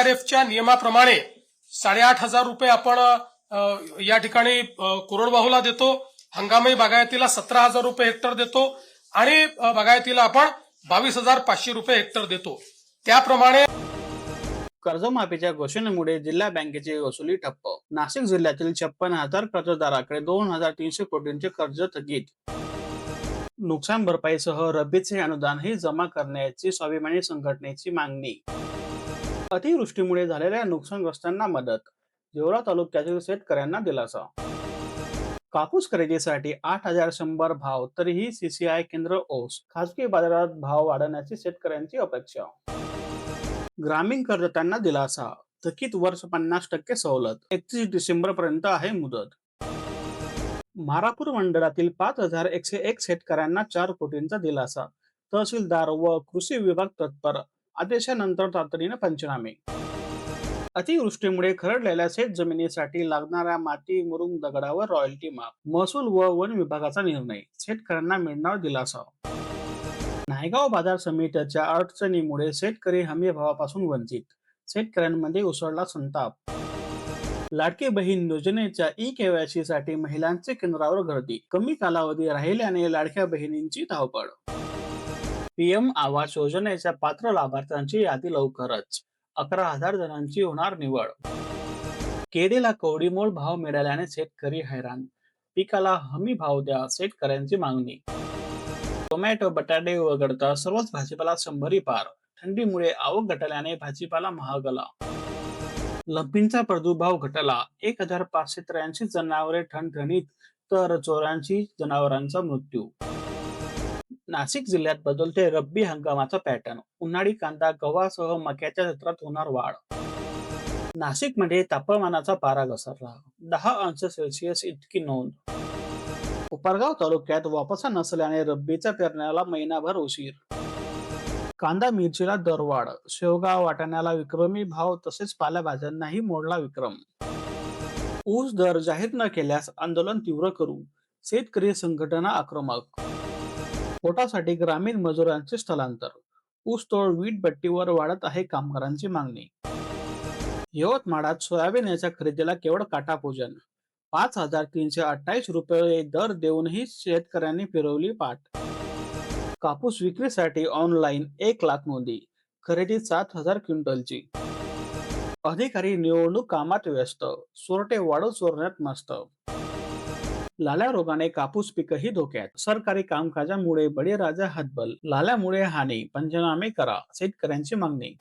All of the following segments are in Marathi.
एनडीआरएफच्या नियमाप्रमाणे साडेआठ हजार रुपये आपण या ठिकाणी अ, कोरडवाहूला देतो हंगामी बागायतीला सतरा हजार रुपये हेक्टर देतो आणि बागायतीला आपण बावीस हजार पाचशे रुपये हेक्टर देतो. त्याप्रमाणे कर्जमाफीच्या घोषणेमुळे जिल्हा बँकेची वसुली ठप्प. नाशिक जिल्ह्यातील छप्पन हजार कर्जदाराकडे दोन हजार तीनशे कोटींचे कर्ज थकीत. नुकसान भरपाईसह रब्बीचे अनुदानही जमा करण्याची स्वाभिमानी संघटनेची मागणी. अतिवृष्टीमुळे झालेल्या नुकसानग्रस्तांना मदत जेवरा तालुक्यातील शेतकऱ्यांना दिलासा. कापूस खरेदीसाठी आठ हजार शंभर भाव तरीही सीसीआय केंद्र ओस खासगी बाजारात भाव वाढवण्याची शेतकऱ्यांची अपेक्षा. ग्रामीण करदात्यांना दिलासा थकीत वर्ष पन्नास टक्के सवलत एकतीस डिसेंबर पर्यंत आहे मुदत. मारापूर मंडळातील पाच हजार एकशे एक शेतकऱ्यांना चार कोटींचा दिलासा तहसीलदार व कृषी विभाग तत्पर आदेशानंतर तातडीने पंचनामे. अतिवृष्टीमुळे खरडलेल्या शेत जमिनीसाठी लागणाऱ्या माती मुरुंग दगडावर रॉयल्टी माफ. महसूल व वन विभागाचा निर्णय. शेतकऱ्यांना मिळणार दिलासा. नायगाव बाजार समितीच्या अडचणीमुळे शेतकरी हमी भावापासून वंचित. शेतकऱ्यांमध्ये उसळला संताप. लाडकी बहीण योजनेच्या ई केवायसी साठी महिलांचे केंद्रावर गर्दी. कमी कालावधी राहिल्याने लाडक्या बहिणींची धावपळ. पीएम आवास योजनेच्या पात्र लाभार्थ्यांची यादी लवकरच. अकरा हजार जणांची होणार निवड. केळीला कवडीमोल भाव मिळाल्याने शेतकरी हैराण. पिकाला हमी भाव द्या शेतकऱ्यांची मागणी. टोमॅटो बटाटे वगळता सर्वच भाजीपाला शंभरी पार. थंडीमुळे आवक घटल्याने भाजीपाला महागला. लंपींचा प्रादुर्भाव घटला. एक हजार पाचशे त्र्याऐंशी जनावरे ठणठणीत तर चोऱ्यांशी जनावरांचा मृत्यू. नाशिक जिल्ह्यात बदलते रब्बी हंगामाचा पॅटर्न. उन्हाळी कांदा गव्हासह मक्याच्या क्षेत्रात होणार वाढ. नाशिकमध्ये तापमानाचा पारा घसरला. दहा अंश सेल्सिअस इतकी नोंद. उपारगाव तालुक्यात वापसा नसल्याने रब्बीच्या पेरण्याला महिनाभर उशीर. कांदा मिरचीला दरवाढ शेवगा वाटाण्याला विक्रमी भाव तसेच पालेभाज्यांनाही मोडला विक्रम. ऊस दर जाहीर न केल्यास आंदोलन तीव्र करू. शेतकरी संघटना आक्रमक पोटासाठी ग्रामीण मजुरांचे स्थलांतर. ऊसतोड वीट भट्टीवर वाढत आहे कामगारांची मागणी. यवतमाळात सोयाबीन याच्या खरेदीला केवळ काटापूजन. पाच हजार तीनशे अठ्ठावीस रुपये दर देऊनही शेतकऱ्यांनी फिरवली पाठ. कापूस विक्रीसाठी ऑनलाईन एक लाख नोंदी. खरेदी सात हजार क्विंटलची. अधिकारी निवडणूक कामात व्यस्त. चोरटे वाढू चोरण्यात मस्त. लाल्या रोगाने कापूस पिकही धोक्यात. सरकारी कामकाजामुळे बळीराजा हतबल. लाल्यामुळे हानी. पंचनामे करा. शेतकऱ्यांची मागणी.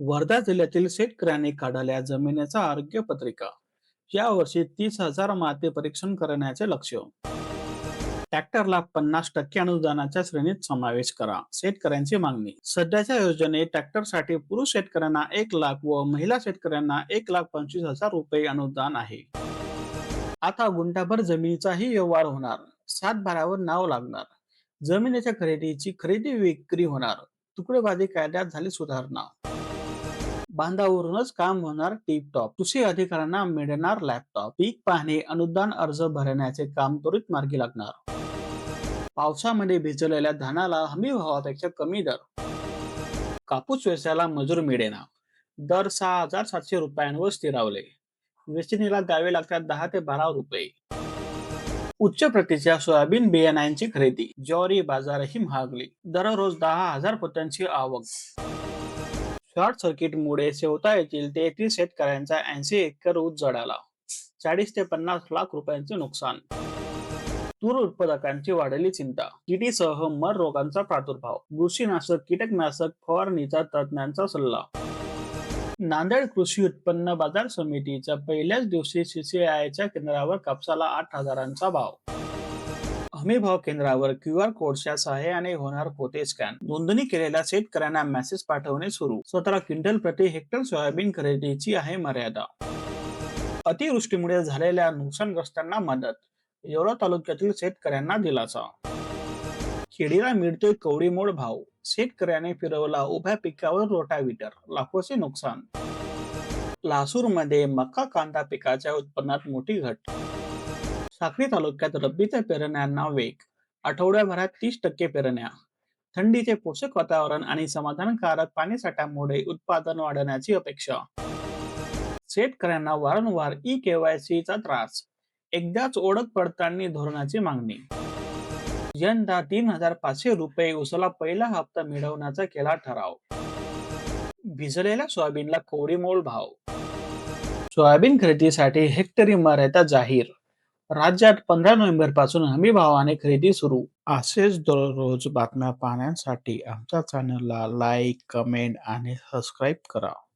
वर्धा जिल्ह्यातील शेतकऱ्यांनी काढल्या जमिनीचा आरोग्य पत्रिका. यावर्षी तीस हजार माते परीक्षण करण्याचे लक्ष ट्रॅक्टरला पन्नास टक्के अनुदानाच्या श्रेणीत समावेश करा. शेतकऱ्यांची मागणी. सध्याच्या योजनेत ट्रॅक्टरसाठी पुरुष शेतकऱ्यांना एक लाख व महिला शेतकऱ्यांना एक लाख पंचवीस हजार रुपये अनुदान आहे. आता गुंठाभर जमिनीचाही व्यवहार होणार. सातभारावर नाव लागणार. जमिनीच्या खरेदीची खरेदी विक्री होणार. तुकडेबाजी कायद्यात झाली सुधारणा. बांधावरूनच काम होणार टिपटॉप. कृषी अधिकाऱ्यांना मिळणार लॅपटॉप. पीक पाहणे अनुदान अर्ज भरण्याचे काम त्वरित मार्गी लागणार. पावसामध्ये भिजलेल्या धानाला हमी भावापेक्षा कमी दर. कापूस व्यवसायाला मजूर मिळेना. दर सहा हजार सातशे रुपयांवर स्थिरावले. वेचणीला द्यावे लागतात दहा ते बारा रुपये. उच्च प्रतीच्या सोयाबीन बियाण्यांची खरेदी ज्वारी बाजारही महागली. दररोज दहा हजार पोत्यांची आवक. शॉर्ट सर्किटमुळे सेवता येथील तेहतीस शेतकऱ्यांचा ऐंशी एकर ऊस जळाला. चाळीस ते पन्नास लाख रुपयांचे नुकसान. तूर उत्पादकांची वाढली चिंता. किडीसह मर रोगांचा प्रादुर्भाव. बुरशीनाशक कीटकनाशक फवारणीचा तज्ज्ञांचा सल्ला. नांदेड कृषी उत्पन्न बाजार समितीच्या पहिल्याच दिवशी सीसीआयच्या केंद्रावर कापसाला आठ हजारांचा भाव. हमी भाव केंद्रावर क्यू आर कोडच्या सहाय्याने होणार पोते स्कॅन. नोंदणी केलेल्या शेतकऱ्यांना मेसेज पाठवणे सुरू. सतरा क्विंटल प्रति हेक्टर सोयाबीन खरेदीची आहे मर्यादा. अतिवृष्टीमुळे झालेल्या नुकसानग्रस्तांना मदत. येवला तालुक्यातील शेतकऱ्यांना दिलासा. केळीला मिळतोय कवडीमोड भाव. शेतकऱ्याने फिरवला उभ्या पिकावर रोटाव्हिटर लाखोचे नुकसान. लासूरमध्ये मका कांदा पिकाच्या उत्पन्नात मोठी घट. साक्री तालुक्यात रब्बीच्या पेरण्यांना वेग आठवड्याभरात तीस टक्के पेरण्या. थंडीचे पोषक वातावरण आणि समाधानकारक पाणीसाठ्यामुळे उत्पादन वाढवण्याची अपेक्षा. शेतकऱ्यांना वारंवार ई केवायसीचा त्रास. एकदाच ओळख पडताळणी धोरणाची मागणी. यंदा तीन हजार पाचशे रुपये उसाला पहिला हप्ता मिळवण्याचा केला ठराव. भिजलेल्या सोयाबीनला कोडीमोल भाव. सोयाबीन खरेदीसाठी हेक्टरी मर्यादा जाहीर. राज्यात पंधरा नोव्हेंबरपासून हमी भावाने खरेदी सुरू. असेच दररोज बातम्या पाहण्यासाठी आमच्या चॅनलला लाईक कमेंट आणि सबस्क्राईब करा.